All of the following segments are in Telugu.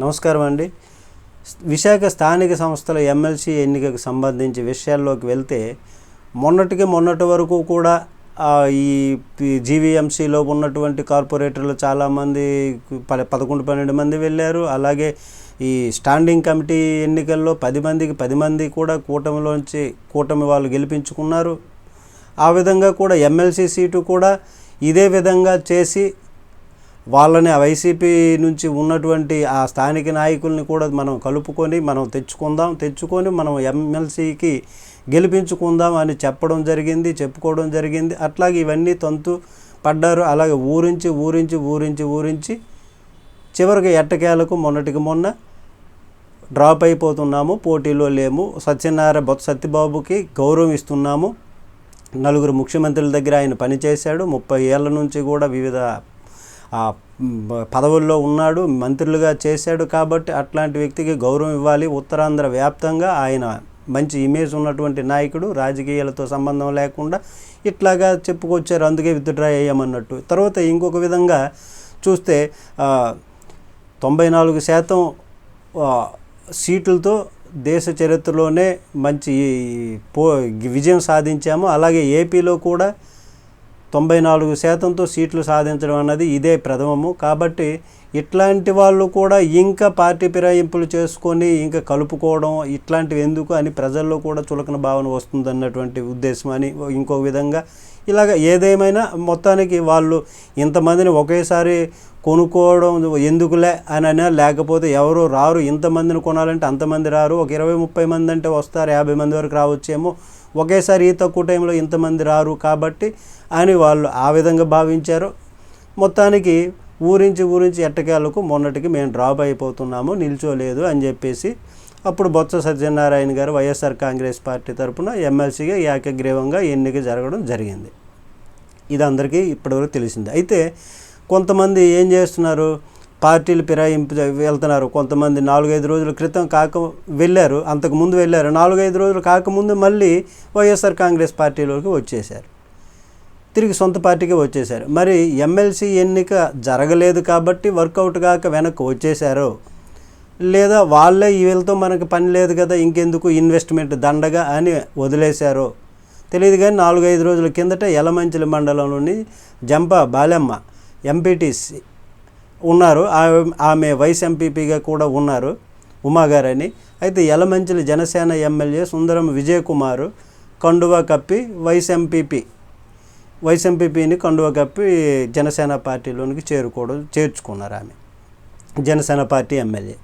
నమస్కారం అండి. విశాఖ స్థానిక సంస్థల ఎమ్మెల్సీ ఎన్నికకు సంబంధించి విషయాల్లోకి వెళ్తే మొన్నటికి మొన్నటి వరకు కూడా ఈ జీవీఎంసీలో ఉన్నటువంటి కార్పొరేటర్లు చాలామంది ప పదకొండు పన్నెండు మంది వెళ్ళారు. అలాగే ఈ స్టాండింగ్ కమిటీ ఎన్నికల్లో పది మందికి పది మంది కూడా కూటమిలోంచి కూటమి వాళ్ళు గెలిపించుకున్నారు. ఆ విధంగా కూడా ఎమ్మెల్సీ సీటు కూడా ఇదే విధంగా చేసి వాళ్ళని ఆ వైసీపీ నుంచి ఉన్నటువంటి ఆ స్థానిక నాయకుల్ని కూడా మనం కలుపుకొని మనం తెచ్చుకుందాం తెచ్చుకొని మనం ఎమ్మెల్సీకి గెలిపించుకుందాం అని చెప్పడం జరిగింది చెప్పుకోవడం జరిగింది. అట్లాగే ఇవన్నీ తంతు పడ్డారు. అలాగే ఊరించి ఊరించి ఊరించి ఊరించి చివరికి ఎట్టకేలకు మొన్నటికి మొన్న డ్రాప్ అయిపోతున్నాము. పోటీలో లేము. సత్యనారాయణ బొత్స సత్యబాబుకి గౌరవం ఇస్తున్నాము. నలుగురు ముఖ్యమంత్రుల దగ్గర ఆయన పనిచేశాడు. ముప్పై ఏళ్ళ నుంచి కూడా వివిధ పదవుల్లో ఉన్నాడు మంత్రులుగా చేశాడు కాబట్టి అట్లాంటి వ్యక్తికి గౌరవం ఇవ్వాలి. ఉత్తరాంధ్ర వ్యాప్తంగా ఆయన మంచి ఇమేజ్ ఉన్నటువంటి నాయకుడు రాజకీయాలతో సంబంధం లేకుండా ఇట్లాగా చెప్పుకొచ్చారు అందుకే విత్డ్రా అయ్యామన్నట్టు. తర్వాత ఇంకొక విధంగా చూస్తే తొంభై నాలుగు శాతం సీట్లతో దేశ చరిత్రలోనే మంచి పో విజయం సాధించాము. అలాగే ఏపీలో కూడా తొంభై నాలుగు శాతంతో సీట్లు సాధించడం అన్నది ఇదే ప్రథమము. కాబట్టి ఇట్లాంటి వాళ్ళు కూడా ఇంకా పార్టీ ఫిరాయింపులు చేసుకొని ఇంకా కలుపుకోవడం ఇట్లాంటివి ఎందుకు అని ప్రజల్లో కూడా చులకన భావన వస్తుందన్నటువంటి ఉద్దేశం అని ఇంకో విధంగా ఇలాగ ఏదేమైనా మొత్తానికి వాళ్ళు ఇంతమందిని ఒకేసారి కొనుక్కోవడం ఎందుకులే అని లేకపోతే ఎవరు రారు ఇంతమందిని కొనాలంటే అంతమంది రారు ఒక ఇరవై ముప్పై మంది అంటే వస్తారు యాభై మంది వరకు రావచ్చేమో ఒకేసారి ఈ తక్కువ టైంలో ఇంతమంది రారు కాబట్టి అని వాళ్ళు ఆ విధంగా భావించారు. మొత్తానికి ఊరించి ఊరించి ఎట్టకేలకు మొన్నటికి మేము డ్రాప్ అయిపోతున్నాము నిల్చోలేదు అని చెప్పేసి అప్పుడు బొత్స సత్యనారాయణ గారు వైఎస్ఆర్ కాంగ్రెస్ పార్టీ తరఫున ఎమ్మెల్సీగా ఏకగ్రీవంగా ఎన్నిక జరగడం జరిగింది. ఇది అందరికీ ఇప్పటివరకు తెలిసింది. అయితే కొంతమంది ఏం చేస్తున్నారు? పార్టీలు ఫిరాయింపు వెళ్తున్నారు. కొంతమంది నాలుగైదు రోజుల క్రితం కాక వెళ్ళారు అంతకు ముందు వెళ్ళారు. నాలుగైదు రోజులు కాకముందు మళ్ళీ వైఎస్ఆర్ కాంగ్రెస్ పార్టీలోకి వచ్చేసారు తిరిగి సొంత పార్టీకి వచ్చేశారు. మరి ఎమ్మెల్సీ ఎన్నిక జరగలేదు కాబట్టి వర్కౌట్ కాక వెనక్కి వచ్చేశారు. లేదా వాళ్ళే వీళ్ళతో మనకు పని లేదు కదా ఇంకెందుకు ఇన్వెస్ట్మెంట్ దండగా అని వదిలేశారు. తెలియదు కానీ నాలుగైదు రోజుల కిందట యలమంచిలి మండలంలోని జంప బాలెమ్మ ఎంపీటీసీ ఉన్నారు. ఆమె వైస్ ఎంపీపీగా కూడా ఉన్నారు ఉమాగారని అయితే యలమంచిలి జనసేన ఎమ్మెల్యే సుందరం విజయకుమారు కండువా కప్పి వైస్ ఎంపీపీ వైస్ ఎంపీపీని కప్పి జనసేన పార్టీలోనికి చేరుకోవడం చేర్చుకున్నారు ఆమె. Janasena party MLA.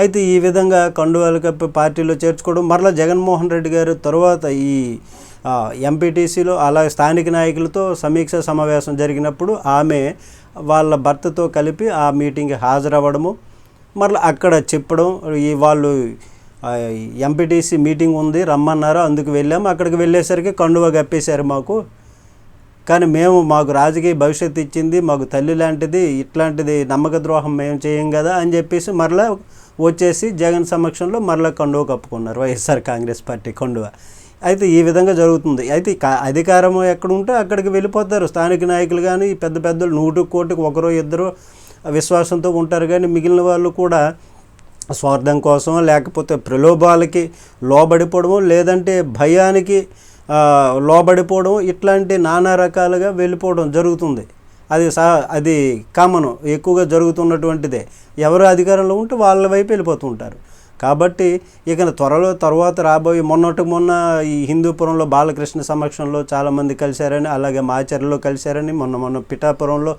అయితే ఈ విధంగా కండువాలు కప్పి పార్టీలో చేర్చుకోవడం మరలా జగన్మోహన్ రెడ్డి గారు తర్వాత ఈ ఎంపీటీసీలో అలాగే స్థానిక నాయకులతో సమీక్ష సమావేశం జరిగినప్పుడు ఆమె వాళ్ళ భర్తతో కలిపి ఆ మీటింగ్కి హాజరవ్వడము మరలా అక్కడ చెప్పడం ఈ వాళ్ళు ఎంపీటీసీ మీటింగ్ ఉంది రమ్మన్నారు అందుకు వెళ్ళాము. అక్కడికి వెళ్ళేసరికి కండువా కప్పేశారు మాకు. కానీ మేము మాకు రాజకీయ భవిష్యత్తు ఇచ్చింది మాకు తల్లి లాంటిది ఇట్లాంటిది నమ్మక ద్రోహం మేము చేయం కదా అని చెప్పేసి మరలా వచ్చేసి జగన్ సమక్షంలో మరలా కండువ కప్పుకున్నారు వైఎస్ఆర్ కాంగ్రెస్ పార్టీ కండువ. అయితే ఈ విధంగా జరుగుతుంది. అయితే కా- అధికారం ఎక్కడ ఉంటే అక్కడికి వెళ్ళిపోతారు. స్థానిక నాయకులు కానీ పెద్ద పెద్దలు నూటు కోటికి ఒకరో ఇద్దరు విశ్వాసంతో ఉంటారు. కానీ మిగిలిన వాళ్ళు కూడా స్వార్థం కోసం లేకపోతే ప్రలోభాలకి లోబడిపోవడము లేదంటే భయానికి లోబడిపోవడం ఇట్లాంటి నానా రకాలుగా వెళ్ళిపోవడం జరుగుతుంది. అది సా అది కామను. ఎక్కువగా జరుగుతున్నటువంటిదే. ఎవరు అధికారంలో ఉంటే వాళ్ళ వైపు వెళ్ళిపోతుంటారు కాబట్టి ఇక త్వరలో తర్వాత రాబోయే మొన్నటి మొన్న ఈ హిందూపురంలో బాలకృష్ణ సమక్షంలో చాలామంది కలిశారని అలాగే మాచర్లో కలిశారని మొన్న మొన్న పిఠాపురంలో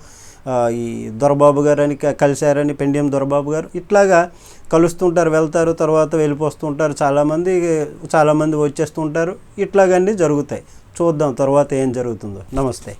ఈ దొరబాబు గారు అని క- కలిశారని పెండియం దొరబాబు గారు ఇట్లాగా కలుస్తుంటారు వెళ్తారు తర్వాత వెళ్ళిపోస్తుంటారు చాలామంది చాలామంది వచ్చేస్తుంటారు. ఇట్లాగన్నీ జరుగుతాయి. చూద్దాం తర్వాత ఏం జరుగుతుందో. నమస్తే.